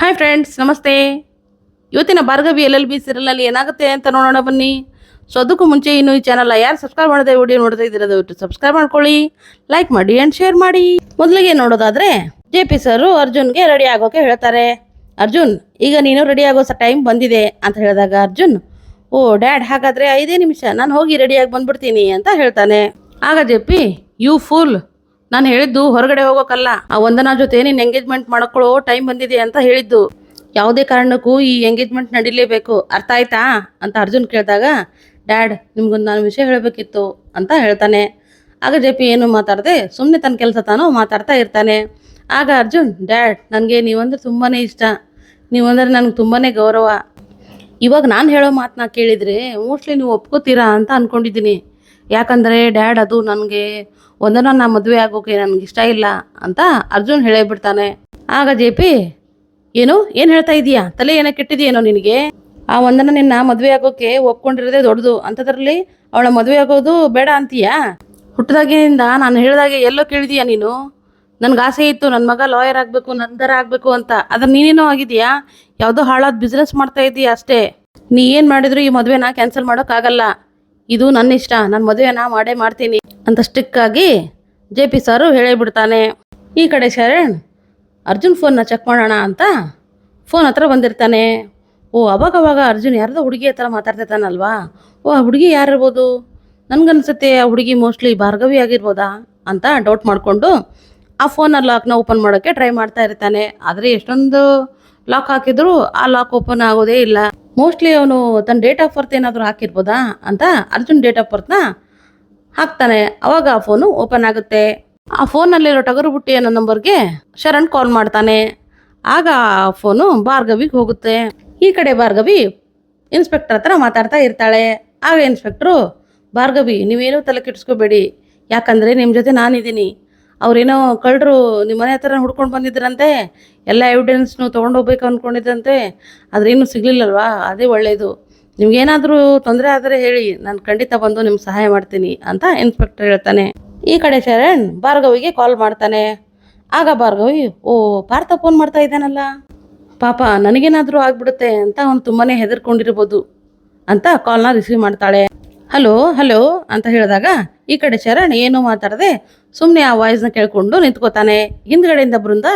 Hi friends ನಮಸ್ತೆ. ಇವತ್ತಿನ Bhargavi L L B ಸೀರಿಯಲ್ನಲ್ಲಿ ಏನಾಗುತ್ತೆ ಅಂತ ನೋಡೋಣ ಬನ್ನಿ. ಸೊ ಅದಕ್ಕೂ ಮುಂಚೆ ಇನ್ನು ಈ ಚಾನಲ್ ಯಾರು ಸಬ್ಸ್ಕ್ರೈಬ್ ಮಾಡಿದೆ ವಿಡಿಯೋ ನೋಡ್ತಾ ಇದ್ದೀರಾ, ದಯವಿಟ್ಟು ಸಬ್ಸ್ಕ್ರೈಬ್ ಮಾಡ್ಕೊಳ್ಳಿ ಲೈಕ್ ಮಾಡಿ ಆ್ಯಂಡ್ ಶೇರ್ ಮಾಡಿ. ಮೊದಲಿಗೆ ನೋಡೋದಾದ್ರೆ ಜೆ ಪಿ ಸರು ಅರ್ಜುನ್ಗೆ ರೆಡಿ ಆಗೋಕೆ ಹೇಳ್ತಾರೆ. ಅರ್ಜುನ್, ಈಗ ನೀನು ರೆಡಿ ಆಗೋ ಸ ಟೈಮ್ ಬಂದಿದೆ ಅಂತ ಹೇಳಿದಾಗ ಅರ್ಜುನ್, ಓ ಡ್ಯಾಡ್ ಹಾಗಾದ್ರೆ ಐದೇ ನಿಮಿಷ, ನಾನು ಹೋಗಿ ರೆಡಿಯಾಗಿ ಬಂದ್ಬಿಡ್ತೀನಿ ಅಂತ ಹೇಳ್ತಾನೆ. ಆಗ ಜೆ ಪಿ ಯು ಫುಲ್ ನಾನು ಹೇಳಿದ್ದು ಹೊರಗಡೆ ಹೋಗೋಕಲ್ಲ. ಆ ವಂದನಾ ಜೊತೆ ನೀನು ಎಂಗೇಜ್ಮೆಂಟ್ ಮಾಡ್ಕೊಳ್ಳೋ ಟೈಮ್ ಬಂದಿದೆ ಅಂತ ಹೇಳಿದ್ದು. ಯಾವುದೇ ಕಾರಣಕ್ಕೂ ಈ ಎಂಗೇಜ್ಮೆಂಟ್ ನಡೀಲೇಬೇಕು. ಅರ್ಥ ಆಯ್ತಾ? ಅಂತ ಅರ್ಜುನ್ ಕೇಳಿದಾಗ ಡ್ಯಾಡ್ ನಿಮ್ಗೊಂದು ನಾನು ವಿಷಯ ಹೇಳಬೇಕಿತ್ತು ಅಂತ ಹೇಳ್ತಾನೆ. ಆಗ ಜೆ ಪಿ ಏನು ಮಾತಾಡದೆ ಸುಮ್ಮನೆ ತನ್ನ ಕೆಲಸ ತಾನೋ ಮಾತಾಡ್ತಾ ಇರ್ತಾನೆ. ಆಗ ಅರ್ಜುನ್ ಡ್ಯಾಡ್ ನನಗೆ ನೀವಂದ್ರೆ ತುಂಬಾ ಇಷ್ಟ. ನೀವಂದ್ರೆ ನನಗೆ ತುಂಬಾ ಗೌರವ. ಇವಾಗ ನಾನು ಹೇಳೋ ಮಾತನ್ನ ಕೇಳಿದರೆ ಮೋಸ್ಟ್ಲಿ ನೀವು ಒಪ್ಕೋತೀರಾ ಅಂತ ಅಂದ್ಕೊಂಡಿದ್ದೀನಿ ಯಾಕಂದರೆ, ಡ್ಯಾಡ್, ಅದು ನನಗೆ ಒಂದನ ನಾ ಮದುವೆ ಆಗೋಕೆ ನನಗೆ ಇಷ್ಟ ಇಲ್ಲ ಅಂತ ಅರ್ಜುನ್ ಹೇಳೇ ಬಿಡ್ತಾನೆ. ಆಗ ಜೆ ಪಿ, ಏನು? ಏನು ಹೇಳ್ತಾ ಇದೀಯಾ? ತಲೆ ಏನೋ ಕೆಟ್ಟಿದೆಯೇನೋ ನಿನಗೆ? ಆ ಒಂದನ ನಿನ್ನ ಮದುವೆ ಆಗೋಕೆ ಒಪ್ಕೊಂಡಿರೋದೇ ದೊಡ್ಡದು. ಅಂಥದ್ರಲ್ಲಿ ಅವಳ ಮದುವೆ ಆಗೋದು ಬೇಡ ಅಂತೀಯಾ? ಹುಟ್ಟಿದಾಗಿನಿಂದ ನಾನು ಹೇಳಿದಾಗೆ ಎಲ್ಲೋ ಕೇಳಿದೀಯಾ ನೀನು? ನನ್ಗೆ ಆಸೆ ಇತ್ತು ನನ್ನ ಮಗ ಲಾಯರ್ ಆಗಬೇಕು ನಂದರ ಆಗಬೇಕು ಅಂತ. ಅದ್ರ ನೀನೇನೋ ಆಗಿದೆಯಾ? ಯಾವುದೋ ಹಾಳಾದ ಬಿಸ್ನೆಸ್ ಮಾಡ್ತಾ ಇದೀಯಾ ಅಷ್ಟೇ. ನೀ ಏನು ಮಾಡಿದ್ರು ಈ ಮದುವೆನ ಕ್ಯಾನ್ಸಲ್ ಮಾಡೋಕ್ಕಾಗಲ್ಲ. ಇದು ನನ್ನ ಇಷ್ಟ ನನ್ನ ಮದುವೆ ನಾ ಮಾಡೇ ಮಾಡ್ತೀನಿ ಅಂತ ಸ್ಟಿಕ್ಕಾಗಿ ಜೆ ಪಿ ಸಾರು ಹೇಳಿಬಿಡ್ತಾನೆ. ಈ ಕಡೆ ಶರಣ್, ಅರ್ಜುನ್ ಫೋನ್ನ ಚೆಕ್ ಮಾಡೋಣ ಅಂತ ಫೋನ್ ಹತ್ರ ಬಂದಿರ್ತಾನೆ. ಓ, ಅವಾಗವಾಗ ಅರ್ಜುನ್ ಯಾರ್ದೋ ಹುಡುಗಿ ಹತ್ರ ಮಾತಾಡ್ತಿರ್ತಾನಲ್ವಾ? ಓ, ಆ ಹುಡುಗಿ ಯಾರಿರ್ಬೋದು ನನಗನ್ಸುತ್ತೆ ಆ ಹುಡುಗಿ ಮೋಸ್ಟ್ಲಿ ಭಾರ್ಗವಿ ಆಗಿರ್ಬೋದಾ ಅಂತ ಡೌಟ್ ಮಾಡಿಕೊಂಡು ಆ ಫೋನ ಲಾಕ್ನ ಓಪನ್ ಮಾಡೋಕ್ಕೆ ಟ್ರೈ ಮಾಡ್ತಾ ಇರ್ತಾನೆ. ಆದರೆ ಎಷ್ಟೊಂದು ಲಾಕ್ ಹಾಕಿದ್ರು ಆ ಲಾಕ್ ಓಪನ್ ಆಗೋದೇ ಇಲ್ಲ. ಮೋಸ್ಟ್ಲಿ ಅವನು ತನ್ನ ಡೇಟ್ ಆಫ್ ಬರ್ತ್ ಏನಾದರೂ ಹಾಕಿರ್ಬೋದಾ ಅಂತ ಅರ್ಜುನ್ ಡೇಟ್ ಆಫ್ ಬರ್ತ್ನ ಹಾಕ್ತಾನೆ. ಅವಾಗ ಆ ಫೋನು ಓಪನ್ ಆಗುತ್ತೆ. ಆ ಫೋನಲ್ಲಿರೋ ಟಗರು ಬುಟ್ಟಿ ಅನ್ನೋ ನಂಬರ್ಗೆ ಶರಣ್ ಕಾಲ್ ಮಾಡ್ತಾನೆ. ಆಗ ಆ ಫೋನು ಭಾರ್ಗವಿಗೆ ಹೋಗುತ್ತೆ. ಈ ಕಡೆ ಭಾರ್ಗವಿ ಇನ್ಸ್ಪೆಕ್ಟರ್ ಹತ್ರ ಮಾತಾಡ್ತಾ ಇರ್ತಾಳೆ. ಆಗ ಇನ್ಸ್ಪೆಕ್ಟ್ರು ಭಾರ್ಗವಿ, ನೀವೇನೂ ತಲೆ ಕೆಡಿಸ್ಕೋಬೇಡಿ. ಯಾಕಂದರೆ ನಿಮ್ಮ ಜೊತೆ ನಾನಿದ್ದೀನಿ. ಅವ್ರೇನೋ ಕಳ್ಳರು ನಿಮ್ಮ ಮನೆ ಹತ್ರ ಹುಡ್ಕೊಂಡು ಬಂದಿದ್ರಂತೆ, ಎಲ್ಲ ಎವಿಡೆನ್ಸ್ನು ತೊಗೊಂಡೋಗ್ಬೇಕು ಅಂದ್ಕೊಂಡಿದ್ರಂತೆ ಅದ್ರೇನು ಸಿಗ್ಲಿಲ್ಲಲ್ವಾ? ಅದೇ ಒಳ್ಳೆಯದು ನಿಮ್ಗೇನಾದರೂ ತೊಂದರೆ ಆದರೆ ಹೇಳಿ, ನಾನು ಖಂಡಿತ ಬಂದು ನಿಮ್ಗೆ ಸಹಾಯ ಮಾಡ್ತೀನಿ ಅಂತ ಇನ್ಸ್ಪೆಕ್ಟರ್ ಹೇಳ್ತಾನೆ. ಈ ಕಡೆ ಶರಣ್ ಭಾರ್ಗವಿಗೆ ಕಾಲ್ ಮಾಡ್ತಾನೆ. ಆಗ ಭಾರ್ಗವಿ, ಓ, ಪಾರ್ಥ ಫೋನ್ ಮಾಡ್ತಾ ಇದ್ದಾನಲ್ಲ? ಪಾಪ, ನನಗೇನಾದರೂ ಆಗ್ಬಿಡುತ್ತೆ ಅಂತ ಅವನು ತುಂಬಾ ಹೆದರ್ಕೊಂಡಿರ್ಬೋದು ಅಂತ ಕಾಲ್ನ ರಿಸೀವ್ ಮಾಡ್ತಾಳೆ. ಹಲೋ ಹಲೋ ಅಂತ ಹೇಳಿದಾಗ ಈ ಕಡೆ ಶರಣ್ ಏನೂ ಮಾತಾಡದೆ? ಸುಮ್ಮನೆ ಆ ವಾಯ್ಸ್ನ ಕೇಳ್ಕೊಂಡು ನಿಂತ್ಕೋತಾನೆ. ಹಿಂದ್ಗಡೆಯಿಂದ ಬೃಂದ,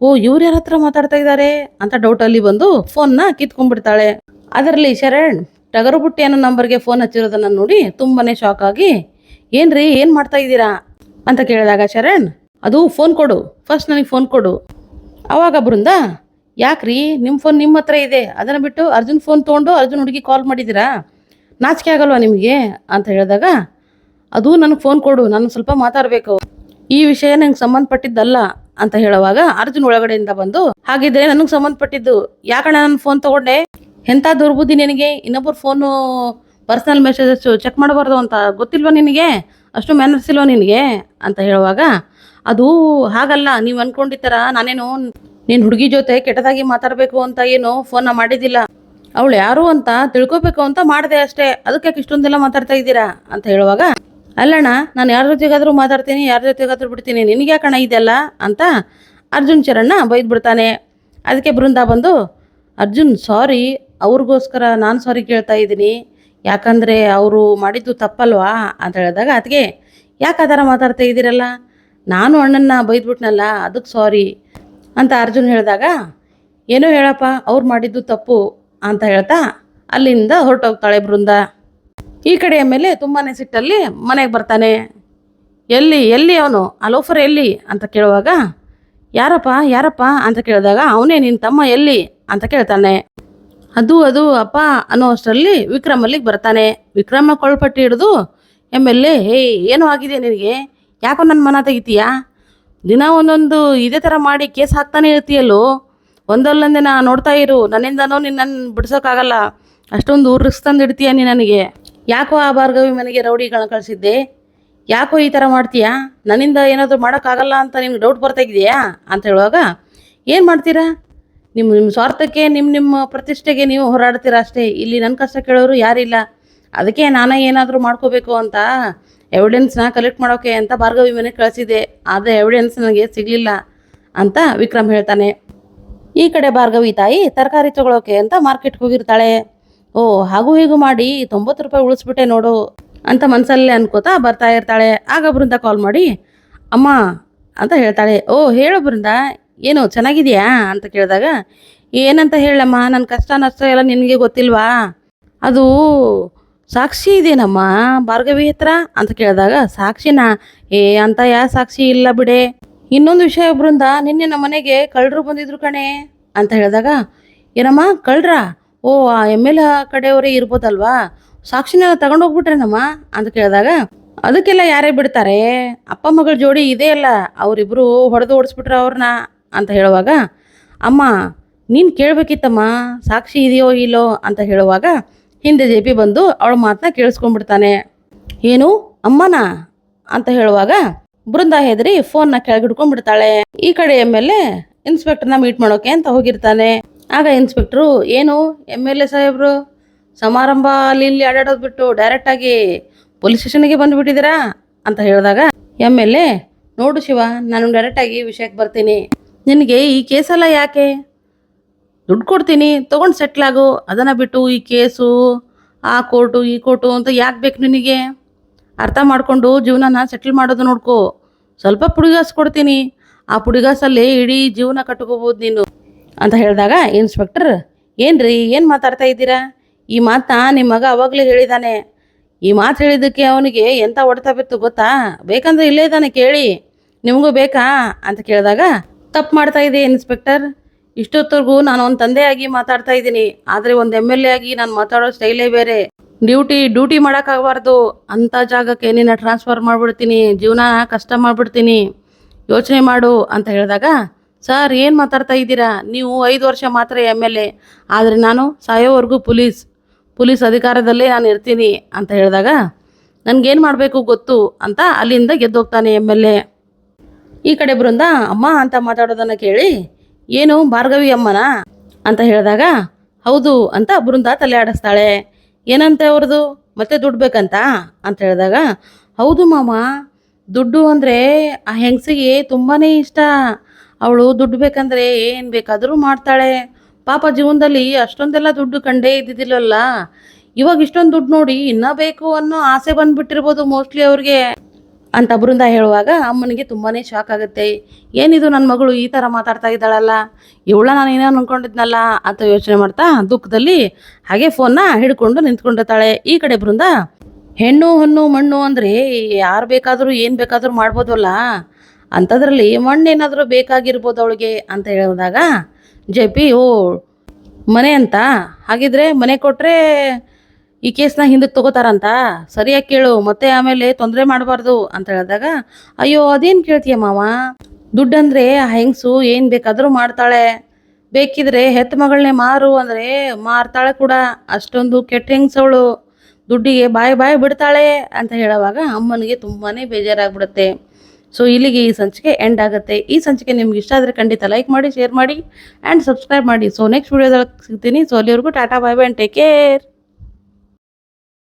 ಓ, ಇವ್ರು ಯಾರ ಹತ್ರ ಮಾತಾಡ್ತಾ ಇದ್ದಾರೆ ಅಂತ ಡೌಟಲ್ಲಿ ಬಂದು ಫೋನ್ನ ಕಿತ್ಕೊಂಡ್ಬಿಡ್ತಾಳೆ. ಅದರಲ್ಲಿ ಶರಣ್, ಟಗರು ಬುಟ್ಟಿ ಅನ್ನೋ ನಂಬರ್ಗೆ ಫೋನ್ ಹಚ್ಚಿರೋದನ್ನ ನೋಡಿ ತುಂಬಾನೇ ಶಾಕ್ ಆಗಿ, ಏನ್ರಿ, ಏನು ಮಾಡ್ತಾ ಇದ್ದೀರಾ? ಅಂತ ಕೇಳಿದಾಗ ಶರಣ್, ಅದು ಫೋನ್ ಕೊಡು ಫಸ್ಟ್ ನನಗೆ ಫೋನ್ ಕೊಡು. ಅವಾಗ ಬೃಂದ, ಯಾಕ್ರಿ ನಿಮ್ಮ ಫೋನ್ ನಿಮ್ಮ ಹತ್ರ ಇದೆ. ಅದನ್ನು ಬಿಟ್ಟು ಅರ್ಜುನ್ ಫೋನ್ ತೊಗೊಂಡು ಅರ್ಜುನ್ ಹುಡುಗಿ ಕಾಲ್ ಮಾಡಿದ್ದೀರಾ? ನಾಚಿಕೆ ಆಗಲ್ವಾ ನಿಮಗೆ? ಅಂತ ಹೇಳಿದಾಗ, ಅದು ನನಗೆ ಫೋನ್ ಕೊಡು, ನಾನು ಸ್ವಲ್ಪ ಮಾತಾಡಬೇಕು. ಈ ವಿಷಯ ನಂಗೆ ಸಂಬಂಧಪಟ್ಟಿದ್ದಲ್ಲ, ಅಂತ ಹೇಳುವಾಗ ಅರ್ಜುನ್ ಒಳಗಡೆಯಿಂದ ಬಂದು, ಹಾಗಿದ್ರೆ ನನಗೆ ಸಂಬಂಧಪಟ್ಟಿದ್ದು, ಯಾಕಣ್ಣ ನನ್ನ ಫೋನ್ ತಗೊಂಡೆ? ಎಂಥ ದುರ್ಬುದ್ಧಿ ನಿನಗೆ? ಇನ್ನೊಬ್ಬರ ಫೋನು ಪರ್ಸನಲ್ ಮೆಸೇಜಸ್ ಚೆಕ್ ಮಾಡಬಾರ್ದು ಅಂತ ಗೊತ್ತಿಲ್ವಾ ನಿನಗೆ? ಅಷ್ಟು ಮ್ಯಾನರ್ಸ್ ಇಲ್ವಾ ನಿನಗೆ? ಅಂತ ಹೇಳುವಾಗ, ಅದು ಹಾಗಲ್ಲ, ನೀವು ಅನ್ಕೊಂಡಿದ್ದೀರ? ನಾನೇನು, ನೀನು ಹುಡುಗಿ ಜೊತೆ ಕೆಟ್ಟದಾಗಿ ಮಾತಾಡಬೇಕು ಅಂತ ಏನು ಫೋನ್ನ ಮಾಡಿದ್ದಿಲ್ಲ. ಅವಳು ಯಾರು ಅಂತ ತಿಳ್ಕೊಬೇಕು ಅಂತ ಮಾಡಿದೆ ಅಷ್ಟೇ. ಅದಕ್ಕೆ ಇಷ್ಟೊಂದೆಲ್ಲ ಮಾತಾಡ್ತಾ ಇದ್ದೀರಾ ಅಂತ ಹೇಳುವಾಗ, ಅಲ್ಲಣ್ಣ, ನಾನು ಯಾರ ಜೊತೆಗಾದರೂ ಮಾತಾಡ್ತೀನಿ, ಯಾರ ಜೊತೆಗಾದ್ರೂ ಬಿಡ್ತೀನಿ ನಿನಗೆ ಯಾಕಣ ಇದೆಲ್ಲ ಅಂತ ಅರ್ಜುನ್ ಚರಣ್ಣ ಬೈದು ಬಿಡ್ತಾನೆ ಅದಕ್ಕೆ ಬೃಂದ ಬಂದು, ಅರ್ಜುನ್ ಸಾರಿ ಅವ್ರಿಗೋಸ್ಕರ ನಾನು ಸಾರಿ ಕೇಳ್ತಾ ಇದ್ದೀನಿ. ಯಾಕಂದರೆ ಅವರು ಮಾಡಿದ್ದು ತಪ್ಪಲ್ವಾ? ಅಂತ ಹೇಳಿದಾಗ ಅದಕ್ಕೆ ಯಾಕೆ ಆ ಥರ ಮಾತಾಡ್ತಾ ಇದ್ದೀರಲ್ಲ? ನಾನು ಅಣ್ಣನ್ನ ಬೈದ್ಬಿಟ್ನಲ್ಲ, ಅದಕ್ಕೆ ಸಾರಿ ಅಂತ ಅರ್ಜುನ್ ಹೇಳಿದಾಗ, ಏನೋ ಹೇಳಪ್ಪ, ಅವ್ರು ಮಾಡಿದ್ದು ತಪ್ಪು. ಅಂತ ಹೇಳ್ತಾ ಅಲ್ಲಿಂದ ಹೊರಟೋಗ್ತಾಳೆ ಬೃಂದ. ಈ ಕಡೆಯ ಮೇಲೆ ತುಂಬಾ ಸಿಟ್ಟಲ್ಲಿ ಮನೆಗೆ ಬರ್ತಾನೆ. ಎಲ್ಲಿ ಎಲ್ಲಿ ಅವನು? ಅಲೋಫರ್ ಲೋಫರ್ ಎಲ್ಲಿ? ಅಂತ ಕೇಳುವಾಗ, ಯಾರಪ್ಪ ಯಾರಪ್ಪ? ಅಂತ ಕೇಳಿದಾಗ, ಅವನೇ ನಿನ್ನ ತಮ್ಮ ಎಲ್ಲಿ? ಅಂತ ಕೇಳ್ತಾನೆ. ಅದು ಅದು, ಅಪ್ಪ ಅನ್ನೋ ಅಷ್ಟರಲ್ಲಿ ವಿಕ್ರಮ್ ಅಲ್ಲಿಗೆ ಬರ್ತಾನೆ. ವಿಕ್ರಮ ಕೊಳ್ಪಟ್ಟಿ ಹಿಡಿದು, ಎಂ ಎಲ್ ಎ ಹೇ ಏನೋ ಆಗಿದೆ ನಿನಗೆ? ಯಾಕೋ ನನ್ನ ಮನ ತೆಗಿತೀಯಾ? ದಿನ ಒಂದೊಂದು ಇದೇ ಥರ ಮಾಡಿ ಕೇಸ್ ಹಾಕ್ತಾನೆ ಇರ್ತೀಯಲ್ಲೋ? ಒಂದಲ್ಲೊಂದೇ ನಾ ನೋಡ್ತಾ ಇರು, ನನ್ನಿಂದನೂ ನಿನ್ನನ್ನು ಬಿಡ್ಸೋಕ್ಕಾಗಲ್ಲ. ಅಷ್ಟೊಂದು ರಿಸ್ಕ್ ತಂದು ಇಡ್ತೀಯ ನೀ ನನಗೆ. ಯಾಕೋ ಆ ಭಾರ್ಗವಿ ಮನೆಗೆ ರೌಡಿಗಳನ್ನ ಕಳಿಸಿದ್ದೆ? ಯಾಕೋ ಈ ಥರ ಮಾಡ್ತೀಯಾ? ನನ್ನಿಂದ ಏನಾದರೂ ಮಾಡೋಕ್ಕಾಗಲ್ಲ ಅಂತ ನಿಮ್ಗೆ ಡೌಟ್ ಬರ್ತಾ ಇದೆಯಾ? ಅಂತ ಹೇಳುವಾಗ, ಏನು ಮಾಡ್ತೀರಾ? ನಿಮ್ಮ ನಿಮ್ಮ ಸ್ವಾರ್ಥಕ್ಕೆ ನಿಮ್ಮ ನಿಮ್ಮ ಪ್ರತಿಷ್ಠೆಗೆ ನೀವು ಹೋರಾಡ್ತೀರಾ ಅಷ್ಟೇ. ಇಲ್ಲಿ ನನ್ನ ಕಷ್ಟ ಕೇಳೋರು ಯಾರಿಲ್ಲ. ಅದಕ್ಕೆ ನಾನೇ ಏನಾದರೂ ಮಾಡ್ಕೋಬೇಕು ಅಂತ ಎವಿಡೆನ್ಸ್ನ ಕಲೆಕ್ಟ್ ಮಾಡೋಕೆ ಅಂತ ಭಾರ್ಗವಿ ಮನೆಗೆ ಕಳಿಸಿದೆ ಆದರೆ ಎವಿಡೆನ್ಸ್ ನನಗೆ ಸಿಗಲಿಲ್ಲ ಅಂತ ವಿಕ್ರಮ್ ಹೇಳ್ತಾನೆ. ಈ ಕಡೆ ಭಾರ್ಗವಿ ತಾಯಿ ತರಕಾರಿ ತಗೊಳ್ಳೋಕೆ ಅಂತ ಮಾರ್ಕೆಟ್ಗೆ ಹೋಗಿರ್ತಾಳೆ. ಓ, ಹಾಗೂ ಹೀಗೂ ಮಾಡಿ ತೊಂಬತ್ತು ರೂಪಾಯಿ ಉಳಿಸ್ಬಿಟ್ಟೆ ನೋಡು ಅಂತ ಮನಸ್ಸಲ್ಲೇ ಅನ್ಕೋತಾ ಬರ್ತಾ ಇರ್ತಾಳೆ. ಆಗ ಬೃಂದ ಕಾಲ್ ಮಾಡಿ, ಅಮ್ಮ, ಅಂತ ಹೇಳ್ತಾಳೆ. ಓ, ಹೇಳು ಬೃಂದ, ಏನು ಚೆನ್ನಾಗಿದೆಯಾ? ಅಂತ ಕೇಳಿದಾಗ, ಏನಂತ ಹೇಳಮ್ಮ ನನ್ನ ಕಷ್ಟ ನಷ್ಟ ಎಲ್ಲ ನಿನಗೆ ಗೊತ್ತಿಲ್ವಾ? ಅದು ಸಾಕ್ಷಿ ಇದೇನಮ್ಮ, ಭಾರ್ಗವಿ ಹತ್ರ? ಅಂತ ಕೇಳಿದಾಗ, ಸಾಕ್ಷಿನಾ? ಏ ಅಂತ ಯಾ ಸಾಕ್ಷಿ ಇಲ್ಲ ಬಿಡೆ. ಇನ್ನೊಂದು ವಿಷಯ ಬೃಂದ, ನಿನ್ನೆ ನಮ್ಮ ಮನೆಗೆ ಕಳ್ಳರು ಬಂದಿದ್ರು ಕಣೆ ಅಂತ ಹೇಳಿದಾಗ, ಏನಮ್ಮ, ಕಳ್ಳರ? ಓ, ಆ ಎಂ ಎಲ್ ಕಡೆಯವರೇ ಇರ್ಬೋದಲ್ವಾ? ಸಾಕ್ಷಿನ ತಗೊಂಡೋಗ್ಬಿಟ್ರೇನಮ್ಮ ಅಂತ ಕೇಳಿದಾಗ, ಅದಕ್ಕೆಲ್ಲ ಯಾರೇ ಬಿಡ್ತಾರೆ? ಅಪ್ಪ ಮಗಳ ಜೋಡಿ ಇದೇ ಅಲ್ಲ ಅವರಿಬ್ಬರು ಹೊಡೆದು ಓಡಿಸ್ಬಿಟ್ರೆ ಅವ್ರನ್ನ ಅಂತ ಹೇಳುವಾಗ, ಅಮ್ಮ, ನೀನು ಕೇಳಬೇಕಿತ್ತಮ್ಮ, ಸಾಕ್ಷಿ ಇದೆಯೋ ಇಲ್ಲೋ ಅಂತ ಹೇಳುವಾಗ, ಹಿಂದೆ ಜೆ ಪಿ ಬಂದು ಅವಳ ಮಾತನ್ನ ಕೇಳಿಸ್ಕೊಂಡ್ಬಿಡ್ತಾನೆ. ಏನು, ಅಮ್ಮನ? ಅಂತ ಹೇಳುವಾಗ ಬೃಂದ ಹೆದರಿ ನ ಕೆಳಗಿಡ್ಕೊಂಡ್ಬಿಡ್ತಾಳೆ. ಈ ಕಡೆ ಎಂ ಎಲ್ ಎ ಇನ್ಸ್ಪೆಕ್ಟರ್ನ ಮೀಟ್ ಮಾಡೋಕೆ ಅಂತ ಹೋಗಿರ್ತಾನೆ. ಆಗ ಇನ್ಸ್ಪೆಕ್ಟ್ರು ಏನು? ಎಂ ಎಲ್ ಎ ಸಾಹೇಬ್ರು, ಸಮಾರಂಭ ಅಲ್ಲಿ ಇಲ್ಲಿ ಆಡಾಡೋದು ಬಿಟ್ಟು ಡೈರೆಕ್ಟಾಗಿ ಪೊಲೀಸ್ ಸ್ಟೇಷನ್ಗೆ ಬಂದುಬಿಟ್ಟಿದ್ದೀರಾ? ಅಂತ ಹೇಳಿದಾಗ ಎಂ ಎಲ್ ಎ ನೋಡು ಶಿವ, ನಾನು ಡೈರೆಕ್ಟಾಗಿ ವಿಷಯಕ್ಕೆ ಬರ್ತೀನಿ. ನಿನಗೆ ಈ ಕೇಸೆಲ್ಲ ಯಾಕೆ? ದುಡ್ಡು ಕೊಡ್ತೀನಿ, ತೊಗೊಂಡು ಸೆಟ್ಲಾಗು ಅದನ್ನು ಬಿಟ್ಟು ಈ ಕೇಸು ಆ ಕೋರ್ಟು ಈ ಕೋರ್ಟು ಅಂತ ಯಾಕೆ ಬೇಕು ನಿನಗೆ? ಅರ್ಥ ಮಾಡಿಕೊಂಡು ಜೀವನನ ಸೆಟ್ಲ್ ಮಾಡೋದು ನೋಡ್ಕೋ. ಸ್ವಲ್ಪ ಪುಡಿಗಾಸ್ ಕೊಡ್ತೀನಿ. ಆ ಪುಡಿಗಾಸಲ್ಲಿ ಇಡೀ ಜೀವನ ಕಟ್ಕೋಬೋದು ನೀನು. ಅಂತ ಹೇಳಿದಾಗ ಇನ್ಸ್ಪೆಕ್ಟರ್ ಏನ್ರಿ, ಏನು ಮಾತಾಡ್ತಾ ಇದ್ದೀರಾ? ಈ ಮಾತನ್ನ ನಿಮ್ಮ ಮಗ ಅವಾಗಲೇ ಹೇಳಿದ್ದಾನೆ ಈ ಮಾತು ಹೇಳಿದ್ದಕ್ಕೆ ಅವನಿಗೆ ಎಂಥ ಹೊಡೆತ ಬಿತ್ತು ಗೊತ್ತಾ? ಬೇಕಂದ್ರೆ ಇಲ್ಲೇ ಇದ್ದಾನೆ, ಕೇಳಿ. ನಿಮಗೂ ಬೇಕಾ? ಅಂತ ಕೇಳಿದಾಗ, ತಪ್ಪು ಮಾಡ್ತಾ ಇದೆ ಇನ್ಸ್ಪೆಕ್ಟರ್ ಇಷ್ಟೊತ್ತವರೆಗೂ ನಾನು ಒಂದು ತಂದೆಯಾಗಿ ಮಾತಾಡ್ತಾ ಇದ್ದೀನಿ. ಆದರೆ ಒಂದು ಎಂ ಎಲ್ ಎ ಆಗಿ ನಾನು ಮಾತಾಡೋ ಸ್ಟೈಲೇ ಬೇರೆ. ಡ್ಯೂಟಿ ಡ್ಯೂಟಿ ಮಾಡೋಕ್ಕಾಗಬಾರ್ದು ಅಂಥ ಜಾಗಕ್ಕೆ ನಿನ್ನ ಟ್ರಾನ್ಸ್ಫರ್ ಮಾಡಿಬಿಡ್ತೀನಿ. ಜೀವನ ಕಷ್ಟ ಮಾಡಿಬಿಡ್ತೀನಿ. ಯೋಚನೆ ಮಾಡು ಅಂತ ಹೇಳಿದಾಗ, ಸರ್, ಏನು ಮಾತಾಡ್ತಾ ಇದ್ದೀರಾ? ನೀವು ಐದು ವರ್ಷ ಮಾತ್ರ ಎಂ ಎಲ್ ಎ ಆದರೆ ನಾನು ಸಾಯೋವರೆಗೂ ಪೊಲೀಸ್ ಪೊಲೀಸ್ ಅಧಿಕಾರದಲ್ಲೇ ನಾನು ಇರ್ತೀನಿ. ಅಂತ ಹೇಳಿದಾಗ, ನನಗೇನು ಮಾಡಬೇಕು ಗೊತ್ತು? ಅಂತ ಅಲ್ಲಿಂದ ಗೆದ್ದೋಗ್ತಾನೆ ಎಂ ಎಲ್ ಎ ಈ ಕಡೆ ಬೃಂದ, ಅಮ್ಮ ಅಂತ ಮಾತಾಡೋದನ್ನು ಕೇಳಿ, ಏನು ಭಾರ್ಗವಿ ಅಮ್ಮನ? ಅಂತ ಹೇಳಿದಾಗ, ಹೌದು ಅಂತ ಬೃಂದ ತಲೆ ಆಡಿಸ್ತಾಳೆ. ಏನಂತೆ ಅವ್ರದ್ದು ಮತ್ತೆ ದುಡ್ಡು ಬೇಕಂತ ಅಂತ ಹೇಳಿದಾಗ, ಹೌದು ಮಾಮ, ದುಡ್ಡು ಅಂದರೆ ಆ ಹೆಂಗಸಿಗೆ ತುಂಬಾ ಇಷ್ಟ. ಅವಳು ದುಡ್ಡು ಬೇಕಂದ್ರೆ ಏನು ಬೇಕಾದರೂ ಮಾಡ್ತಾಳೆ. ಪಾಪ ಜೀವನದಲ್ಲಿ ಅಷ್ಟೊಂದೆಲ್ಲ ದುಡ್ಡು ಕಂಡೇ ಇದ್ದಿದ್ದಿಲ್ಲಲ್ಲ. ಇವಾಗ ಇಷ್ಟೊಂದು ದುಡ್ಡು ನೋಡಿ ಇನ್ನೂ ಬೇಕು ಅನ್ನೋ ಆಸೆ ಬಂದ್ಬಿಟ್ಟಿರ್ಬೋದು ಮೋಸ್ಟ್ಲಿ ಅವ್ರಿಗೆ. ಅಂತ ಬೃಂದ ಹೇಳುವಾಗ ಅಮ್ಮನಿಗೆ ತುಂಬಾ ಶಾಕ್ ಆಗುತ್ತೆ. ಏನಿದು ನನ್ನ ಮಗಳು ಈ ಥರ ಮಾತಾಡ್ತಾ ಇದ್ದಾಳಲ್ಲ? ಇವಳ ನಾನು ಏನೋ ಅಂದ್ಕೊಂಡಿದ್ನಲ್ಲ ಅಂತ ಯೋಚನೆ ಮಾಡ್ತಾ ದುಃಖದಲ್ಲಿ ಹಾಗೆ ಫೋನ್ನ ಹಿಡ್ಕೊಂಡು ನಿಂತ್ಕೊಂಡಿರ್ತಾಳೆ. ಈ ಕಡೆ ಬೃಂದ, ಹೆಣ್ಣು, ಹಣ್ಣು, ಮಣ್ಣು ಅಂದರೆ ಯಾರು ಬೇಕಾದರೂ ಏನು ಬೇಕಾದರೂ ಮಾಡ್ಬೋದಲ್ಲ? ಅಂಥದ್ರಲ್ಲಿ ಮಣ್ಣೇನಾದರೂ ಬೇಕಾಗಿರ್ಬೋದು ಅವಳಿಗೆ, ಅಂತ ಹೇಳಿದಾಗ, ಜೆ ಪಿ, ಓ, ಮನೆ ಅಂತ. ಹಾಗಿದ್ರೆ ಮನೆ ಕೊಟ್ಟರೆ ಈ ಕೇಸ್ನ ಹಿಂದಕ್ಕೆ ತಗೋತಾರಂತ? ಸರಿಯಾಗಿ ಕೇಳು, ಮತ್ತೆ ಆಮೇಲೆ ತೊಂದರೆ ಮಾಡಬಾರ್ದು ಅಂತ ಹೇಳಿದಾಗ, ಅಯ್ಯೋ, ಅದೇನು ಕೇಳ್ತೀಯ ಮಾವ? ದುಡ್ಡಂದ್ರೆ ಆ ಹೆಂಗಸು ಏನು ಬೇಕಾದರೂ ಮಾಡ್ತಾಳೆ. ಬೇಕಿದ್ರೆ ಹೆತ್ತ ಮಗಳನ್ನೇ ಮಾರು ಅಂದರೆ ಮಾರ್ತಾಳೆ ಕೂಡ. ಅಷ್ಟೊಂದು ಕೆಟ್ಟ ಹೆಂಗಸವಳು. ದುಡ್ಡಿಗೆ ಬಾಯಿ ಬಾಯಿ ಬಿಡ್ತಾಳೆ ಅಂತ ಹೇಳುವಾಗ ಅಮ್ಮನಿಗೆ ತುಂಬಾ ಬೇಜಾರಾಗ್ಬಿಡುತ್ತೆ. ಸೊ ಇಲ್ಲಿಗೆ ಈ ಸಂಚಿಕೆ ಎಂಡ್ ಆಗುತ್ತೆ. ಈ ಸಂಚಿಕೆ ನಿಮ್ಗೆ ಇಷ್ಟ ಆದರೆ ಖಂಡಿತ ಲೈಕ್ ಮಾಡಿ ಶೇರ್ ಮಾಡಿ ಆ್ಯಂಡ್ ಸಬ್ಸ್ಕ್ರೈಬ್ ಮಾಡಿ. ಸೊ ನೆಕ್ಸ್ಟ್ ವಿಡಿಯೋದಲ್ಲಿ ಸಿಗ್ತೀನಿ. ಸೊ ಅಲ್ಲಿವರೆಗೂ tata bye bye and take care